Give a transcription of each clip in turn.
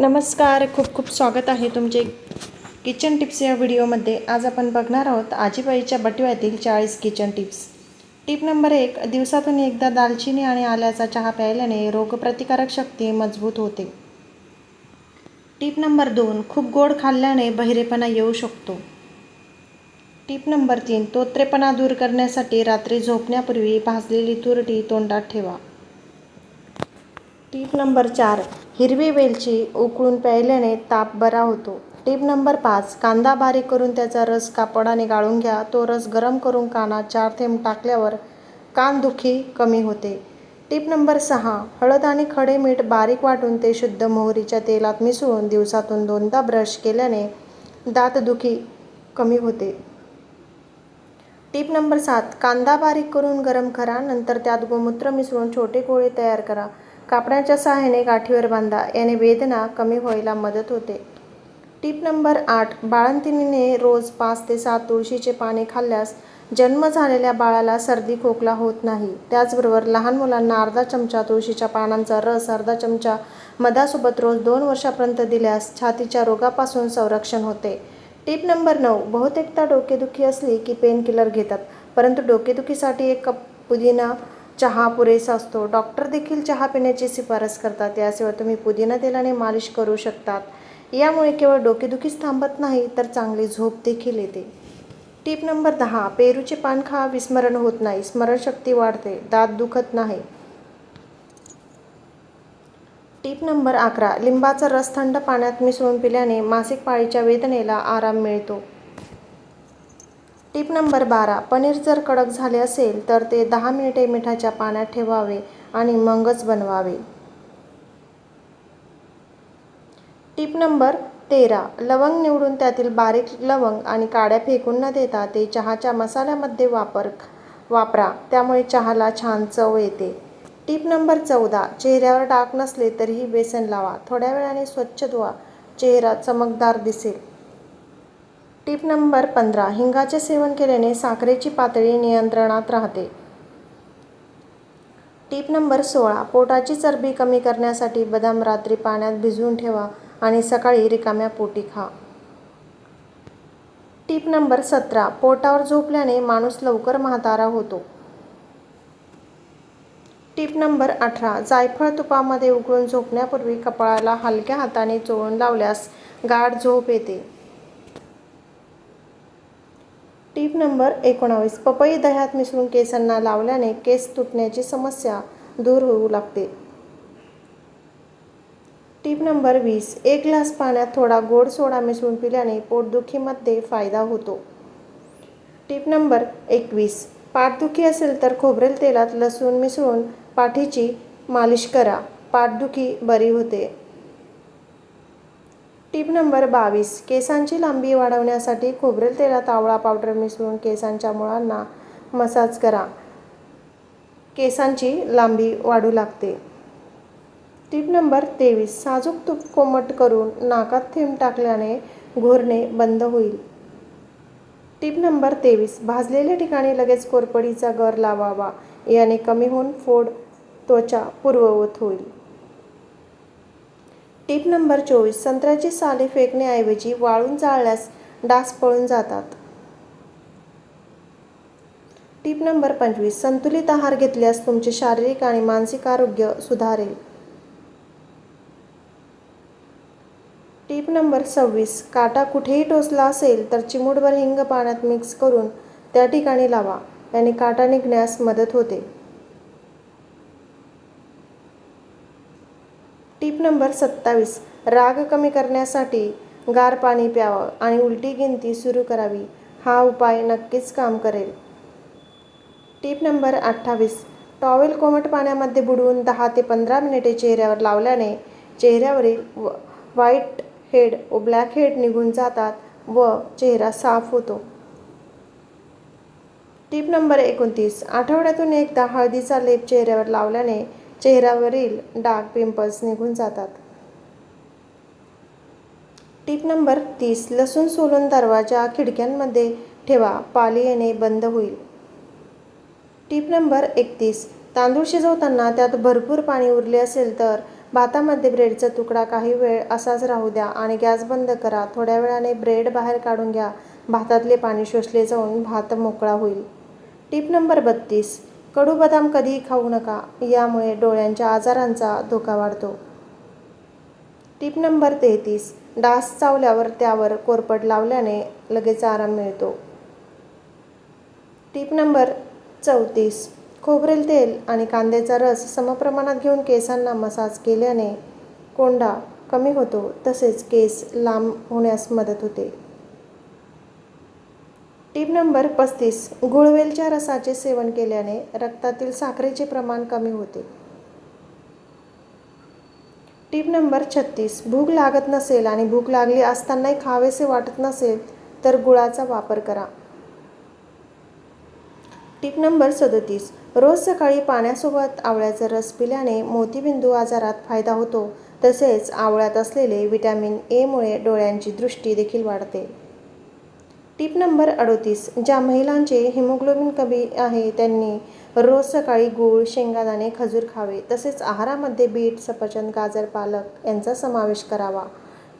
नमस्कार खूप खूप स्वागत आहे तुमचे किचन टिप्स या व्हिडिओमध्ये. आज आपण बघणार आहोत आजीबाईच्या बटव्यातील चाळीस किचन टिप्स टिप नंबर एक दिवसातून एकदा दालचिनी आणि आल्याचा चहा प्यायल्याने रोगप्रतिकारक शक्ती मजबूत होते. टिप नंबर दोन खूप गोड खाल्ल्याने बहिरेपणा येऊ शकतो. टिप नंबर तीन तोत्रेपणा दूर करण्यासाठी रात्री झोपण्यापूर्वी भाजलेली तुरटी तोंडात ठेवा. टीप नंबर चार हिरवी वेलची उकळून प्यायल्याने ताप बरा होतो. टीप नंबर पाच कांदा बारीक करून त्याचा रस कापडाने गाळून घ्या. तो रस गरम करून कानात चार थेंब टाकल्यावर कानदुखी कमी होते. टीप नंबर सहा हळद आणि खडे मीठ बारीक वाटून ते शुद्ध मोहरीच्या तेलात मिसळून दिवसातून दोनदा ब्रश केल्याने दातदुखी कमी होते. टीप नंबर सात कांदा बारीक करून गरम करा. नंतर त्यात गोमूत्र मिसळून छोटे गोळे तयार करा. कापडाच्या सहाय्याने गाठीवर बांधा. याने वेदना कमी व्हायला मदत होते. टीप नंबर आठ. बाळंतिणीने रोज पाच ते सात तुळशीचे पाने खाल्ल्यास जन्म झालेल्या बाळाला सर्दी खोकला होत नाही. त्याचबरोबर लहान मुलांना अर्धा चमचा तुळशीच्या पानांचा रस अर्धा चमचा मधासोबत रोज दोन वर्षापर्यंत दिल्यास छातीच्या रोगापासून संरक्षण होते. टीप नंबर नऊ. बहुतेकदा डोकेदुखी असली की पेन किलर घेतात परंतु डोकेदुखीसाठी एक कप पुदिना चहा पुरेसा असतो. डॉक्टर देखील चहा पिण्याची शिफारस करतात. याशिवाय तुम्ही पुदिना तेलाने मालिश करू शकतात. यामुळे केवळ डोकेदुखीच थांबत नाही तर चांगली झोप देखील येते. टीप नंबर दहा पेरूचे पान खा विस्मरण होत नाही. स्मरणशक्ती वाढते दात दुखत नाही. टीप नंबर अकरा लिंबाचा रस थंड पाण्यात मिसळून पिल्याने मासिक पाळीच्या वेदनेला आराम मिळतो. टीप नंबर बारा पनीर जर कडक झाले असेल तर ते दहा मिनिटे मिठाच्या पाण्यात ठेवावे आणि मगच बनवावे. टीप नंबर तेरा लवंग निवडून त्यातील बारीक लवंग आणि काड्या फेकून न देता ते चहाच्या मसाल्यामध्ये वापर वापरा. त्यामुळे चहाला छान चव येते. टीप नंबर चौदा चेहऱ्यावर डाग नसले तरीही बेसन लावा. थोड्या वेळाने स्वच्छ धुवा. चेहरा चमकदार दिसेल. टीप नंबर पंधरा हिंगाचे सेवन केल्याने साखरेची पातळी नियंत्रणात राहते. टीप नंबर सोळा पोटाची चरबी कमी करण्यासाठी बदाम रात्री पाण्यात भिजवून ठेवा आणि सकाळी रिकाम्या पोटी खा. टीप नंबर सतरा पोटावर झोपल्याने माणूस लवकर म्हातारा होतो. टीप नंबर अठरा जायफळ तुपामध्ये उकळून झोपण्यापूर्वी कपाळाला हलक्या हाताने चोळून लावल्यास गाढ झोप येते. टीप नंबर एकोणावीस. पपई दह्यात मिसळून केसांना लावल्याने केस तुटण्याची समस्या दूर होऊ लागते. टीप नंबर वीस. एक ग्लास पाण्यात थोडा गोड सोडा मिसळून पिल्याने पोटदुखीमध्ये फायदा होतो. टीप नंबर एकवीस. पाठदुखी असेल तर खोबरेल तेलात लसूण मिसळून पाठीची मालिश करा. पाठदुखी बरी होते. टीप नंबर बावीस केसांची लांबी वाढवण्यासाठी खोबरेल तेलात आवळा पावडर मिसळून केसांच्या मुळांना मसाज करा. केसांची लांबी वाढू लागते. टीप नंबर तेवीस साजूक तूप कोमट करून नाकात थेंब टाकल्याने घोरणे बंद होईल. टीप नंबर तेवीस भाजलेल्या ठिकाणी लगेच कोरपडीचा गर लावावा. याने कमी होऊन फोड त्वचा पूर्ववत होईल. टीप नंबर चोवीस संत्र्याची साले फेकण्याऐवजी वाळून जाळल्यास डास पळून जातात. टीप नंबर पंचवीस संतुलित आहार घेतल्यास तुमचे शारीरिक आणि मानसिक आरोग्य सुधारेल. टीप नंबर सव्वीस काटा कुठेही टोचला असेल तर चिमूटभर हिंग पाण्यात मिक्स करून त्या ठिकाणी लावा याने काटा निघण्यास मदत होते. टीप नंबर सत्तावीस. राग कमी करण्यासाठी गार पाणी प्यावं आणि उलटी गिनती सुरू करावी. हा उपाय नक्कीच काम करेल. टीप नंबर अठ्ठावीस. टॉवेल कोमट पाण्यामध्ये बुडवून दहा ते पंधरा मिनिटे चेहऱ्यावर लावल्याने चेहऱ्यावरील व व्हाईट हेड व ब्लॅक हेड निघून जातात व चेहरा साफ होतो. टीप नंबर एकोणतीस. आठवड्यातून एकदा हळदीचा लेप चेहऱ्यावर लावल्याने चेहऱ्यावरील डाग पिंपल्स निघून जातात. टीप नंबर तीस लसूण सोलून दरवाजा खिडक्यांमध्ये ठेवा पाली येणे बंद होईल. टीप नंबर एकतीस तांदूळ शिजवताना त्यात भरपूर पाणी उरले असेल तर भातामध्ये ब्रेडचा तुकडा काही वेळ असाच राहू द्या आणि गॅस बंद करा. थोड्या वेळाने ब्रेड बाहेर काढून घ्या. भातातले पाणी शोषले जाऊन भात मोकळा होईल. टीप नंबर बत्तीस कडू बदाम कधीही खाऊ नका यामुळे डोळ्यांच्या आजारांचा धोका वाढतो. टीप नंबर तेहतीस डास चावल्यावर त्यावर कोरपड लावल्याने लगेच आराम मिळतो. टीप नंबर चौतीस खोबरेल तेल आणि कांद्याचा रस समप्रमाणात घेऊन केसांना मसाज केल्याने कोंडा कमी होतो तसेच केस लांब होण्यास मदत होते. टीप नंबर पस्तीस गुळवेलच्या रसाचे सेवन केल्याने रक्तातील साखरेचे प्रमाण कमी होते. टीप नंबर छत्तीस भूक लागत नसेल आणि भूक लागली असतानाही खावेसे वाटत नसेल तर गुळाचा वापर करा. टीप नंबर सदतीस रोज सकाळी पाण्यासोबत आवळ्याचा रस पिल्याने मोतीबिंदू आजारात फायदा होतो. तसेच आवळ्यात असलेले व्हिटॅमिन एमुळे डोळ्यांची दृष्टी देखील वाढते. टीप नंबर अडोतीस ज्या महिलांचे हिमोग्लोबिन कमी आहे त्यांनी रोज सकाळी गूळ शेंगादाणे खजूर खावे. तसेच आहारामध्ये बीट सफरचंद गाजर पालक यांचा समावेश करावा.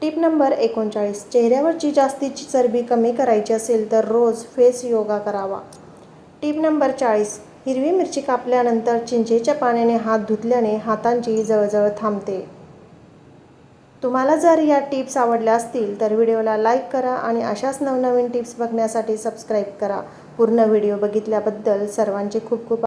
टीप नंबर एकोणचाळीस चेहऱ्यावरची जास्तीची चरबी कमी करायची असेल तर रोज फेस योगा करावा. टीप नंबर चाळीस हिरवी मिरची कापल्यानंतर चिंचेच्या पाण्याने हात धुतल्याने हातांची जळजळ थांबते. तुम्हाला जर या टिप्स आवडल्या असतील तर व्हिडिओला लाईक करा आणि अशाच नवनवीन टिप्स बघण्यासाठी सबस्क्राईब करा. पूर्ण व्हिडिओ बघितल्याबद्दल सर्वांचे खूप खूप